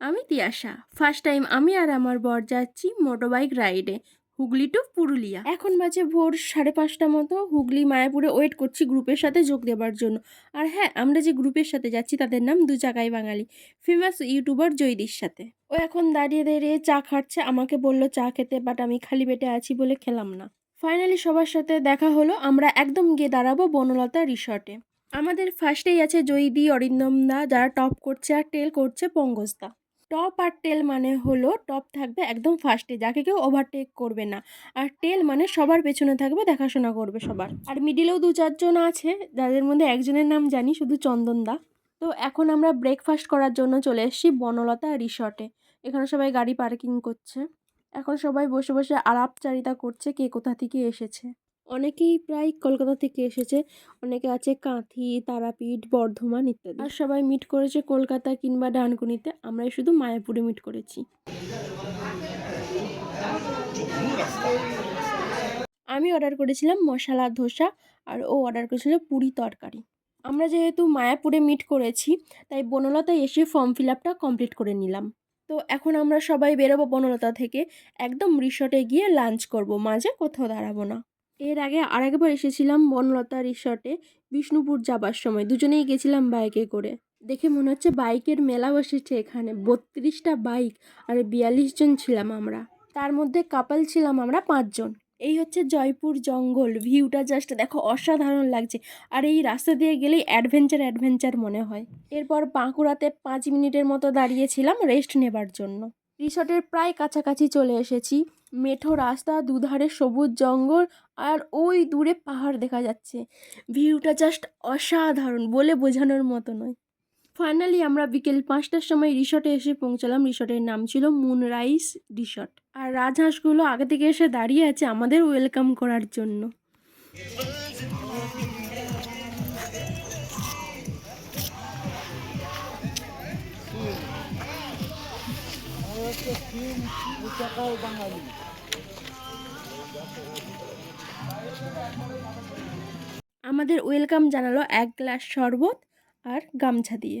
আমি Tiyasha first time আমি আর আমার বর যাচ্ছি মোটরবাইক রাইডে হুগলি টু পুরুলিয়া। এখন বাজে ভোর সাড়ে পাঁচটা মতো। হুগলি, মায়াপুরে ওয়েট করছি গ্রুপের সাথে যোগ দেওয়ার জন্য। আর হ্যাঁ আমরা যে গ্রুপের সাথে যাচ্ছি তাদের নাম দু চাকাই বাঙালি। ফেমাস ইউটিউবার জয়দির সাথে। ও এখন দাঁড়িয়ে দাঁড়িয়ে চা খাচ্ছে, আমাকে বলল চা খেতে বাট আমি খালি পেটে আছি বলে খেলাম না। ফাইনালি সবার সাথে দেখা হলো, আমরা একদম গিয়ে দাঁড়াবো বনলতা রিসর্টে আমাদের ফার্স্টেই আছে জয়দি, অরিন্দম দা, যারা টপ করছে আর টেল করছে পঙ্গজদা টপ আর টেল মানে হলো টপ থাকবে একদম ফার্স্টে যাকে কেউ ওভারটেক করবে না। আর টেল মানে সবার পেছনে থাকবে, দেখাশোনা করবে সবার। আর মিডিলেও দু চারজন আছে, যাদের মধ্যে একজনের নাম জানি, শুধু চন্দন দা। তো এখন আমরা ব্রেকফাস্ট করার জন্য চলে এসেছি বনলতা রিসর্টে এখানে সবাই গাড়ি পার্কিং করছে। এখন সবাই বসে বসে আলাপচারিতা করছে, কে কোথা থেকে এসেছে। অনেকেই প্রায় কলকাতা থেকে এসেছে। অনেকে আছে কাঁথি, তারাপীঠ, বর্ধমান ইত্যাদি। আর সবাই মিট করেছে কলকাতা কিংবা ডানকুনিতে। আমরাই শুধু মায়াপুরে মিট করেছি। আমি অর্ডার করেছিলাম মশলা, ধোসা আর ও অর্ডার করেছিল পুরি তরকারি। আমরা যেহেতু মায়াপুরে মিট করেছি, তাই বনলতায় এসে ফর্ম ফিল আপটা কমপ্লিট করে নিলাম। তো এখন আমরা সবাই বেরোবো বনলতা থেকে। একদম রিসর্টে গিয়ে লাঞ্চ করব। মাঝে কোথাও দাঁড়াবো না। এর আগে আরেকবার এসেছিলাম বনলতা রিসর্টে বিষ্ণুপুর যাবার সময়। দুজনেই গেছিলাম বাইকে করে। দেখে মনে হচ্ছে বাইকের মেলা বসেছে এখানে। বত্রিশটা বাইক আর বিয়াল্লিশ জন ছিলাম আমরা। তার মধ্যে কাপাল ছিলাম আমরা পাঁচজন। এই হচ্ছে জয়পুর জঙ্গল। ভিউটা জাস্ট দেখো অসাধারণ লাগছে। আর এই রাস্তা দিয়ে গেলেই অ্যাডভেঞ্চার অ্যাডভেঞ্চার মনে হয়। এরপর বাঁকুড়াতে পাঁচ মিনিটের মতো দাঁড়িয়েছিলাম রেস্ট নেবার জন্য। রিসর্টের প্রায় কাছাকাছি চলে এসেছি। মেঠো রাস্তা, দুধারে সবুজ জঙ্গল আর ওই দূরে পাহাড় দেখা যাচ্ছে। ভিউটা জাস্ট অসাধারণ বলে বোঝানোর মতো নয়। ফাইনালি আমরা বিকেল পাঁচটার সময় রিসর্টে এসে পৌঁছালাম। রিসর্টের নাম ছিল মুনরাইস রিসর্ট আর রাজহাঁসগুলো আগে থেকে এসে দাঁড়িয়ে আছে আমাদের ওয়েলকাম করার জন্য। আমাদের ওয়েলকাম জানালো এক গ্লাস শরবত আর গামছা দিয়ে।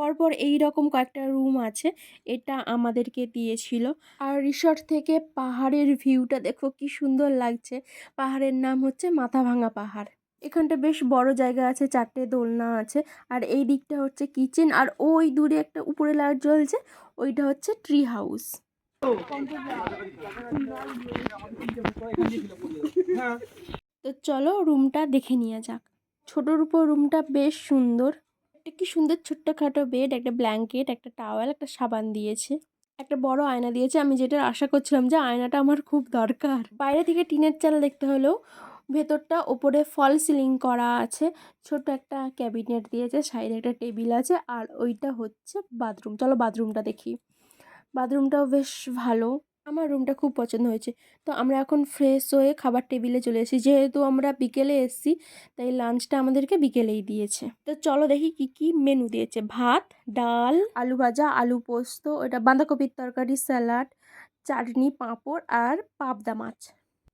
পরপর এই রকম কয়েকটা রুম আছে, এটা আমাদেরকে দিয়েছিল। আর রিসর্ট থেকে পাহাড়ের ভিউটা দেখো কি সুন্দর লাগছে। পাহাড়ের নাম হচ্ছে মাথাভাঙা পাহাড়। এখানটা বেশ বড় জায়গা আছে, চারটে দোলনা আছে। আর এই দিকটা হচ্ছে কিচেন আর ওই দূরে একটা উপরে লাইট জ্বলছে, ওইটা হচ্ছে ট্রি হাউস তো চলো রুমটা দেখে নিয়ে যাক। ছোটোর উপর রুমটা বেশ সুন্দর। একটা কি সুন্দর ছোট্টখাটো বেড একটা ব্ল্যাঙ্কেট একটা টাওয়াল একটা সাবান দিয়েছে। একটা বড় আয়না দিয়েছে। আমি যেটা আশা করছিলাম যে আয়নাটা আমার খুব দরকার। বাইরে থেকে টিনের চাল দেখতে হলেও ভেতরটা ওপরে ফল সিলিং করা আছে। ছোট একটা ক্যাবিনেট দিয়েছে, সাইডে একটা টেবিল আছে আর ওইটা হচ্ছে বাথরুম। চলো বাথরুমটা দেখি। বাথরুমটাও বেশ ভালো। আমার রুমটা খুব পছন্দ হয়েছে। তো আমরা এখন ফ্রেশ হয়ে খাবার টেবিলে চলে এসেছি। যেহেতু আমরা বিকেলে এসেছি, তাই লাঞ্চটা আমাদেরকে বিকেলেই দিয়েছে। তো চলো দেখি কি কি মেনু দিয়েছে। ভাত, ডাল, আলু ভাজা, আলু পোস্ত, ওটা বাঁধাকপির তরকারি স্যালাড চাটনি, পাঁপড় আর পাবদা মাছ।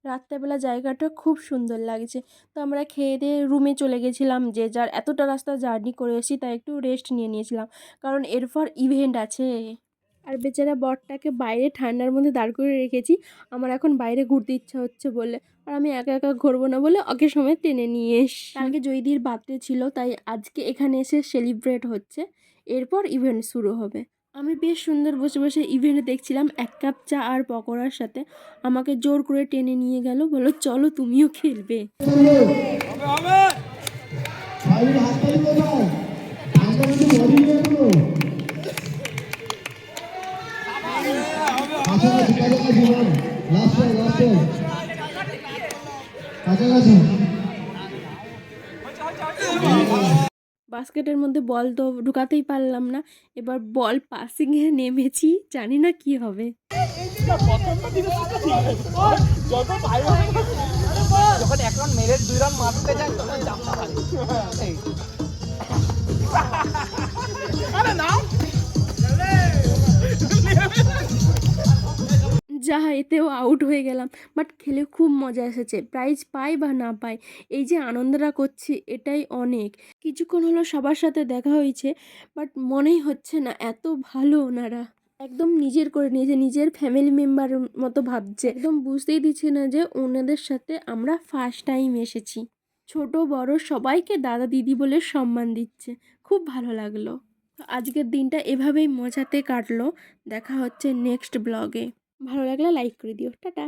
রাত্রেবেলা জায়গাটা খুব সুন্দর লাগছে। তো আমরা খেয়ে দিয়ে রুমে চলে গেছিলাম যে যার, এতটা রাস্তা জার্নি করে এসেছি, তাই একটু রেস্ট নিয়ে নিয়েছিলাম। কারণ এরপর ইভেন্ট আছে। আর বেচারা বরটাকে বাইরে ঠান্ডার মধ্যে দাঁড় করে রেখেছি। আমার এখন বাইরে ঘুরতে ইচ্ছা হচ্ছে বলে। আর আমি একা একা ঘুরবো না বলে ওকে সময় টেনে নিয়ে এসি কালকে জয়দির বার্থডে ছিল তাই আজকে এখানে এসে সেলিব্রেট হচ্ছে। এরপর ইভেন্ট শুরু হবে। আমি বেশ সুন্দর বসে বসে ইভেন্টে দেখছিলাম এক কাপ চা আর পকোড়ার সাথে। আমাকে জোর করে টেনে নিয়ে গেল বলো চলো তুমিও খেলবে। বাস্কেটের মধ্যে বল তো ঢুকাতেই পারলাম না। এবার বল পাসিংয়ে নেমেছি, জানি না কি হবে। যখন এক রান মেরে দুই রান মারতে যায়, তখন ভালো আরে নাও যা এতেও আউট হয়ে গেলাম। বাট খেলে খুব মজা এসেছে। প্রাইজ পাই বা না পাই, এই যে আনন্দটা করছি, এটাই অনেক। কিছুক্ষণ হলো সবার সাথে দেখা হয়েছে বাট মনেই হচ্ছে না, এত ভালো ওনারা। একদম নিজের করে নিয়েছে, নিজের ফ্যামিলি মেম্বার মতো ভাবছে। একদম বুঝতেই দিচ্ছে না যে ওনাদের সাথে আমরা ফার্স্ট টাইম এসেছি। ছোট, বড়, সবাইকে দাদা, দিদি বলে সম্মান দিচ্ছে। খুব ভালো লাগল। আজকের দিনটা এভাবেই মজাতে কাটলো। দেখা হচ্ছে নেক্সট ব্লগে ভালো লাগলে লাইক করে দিও। টাটা।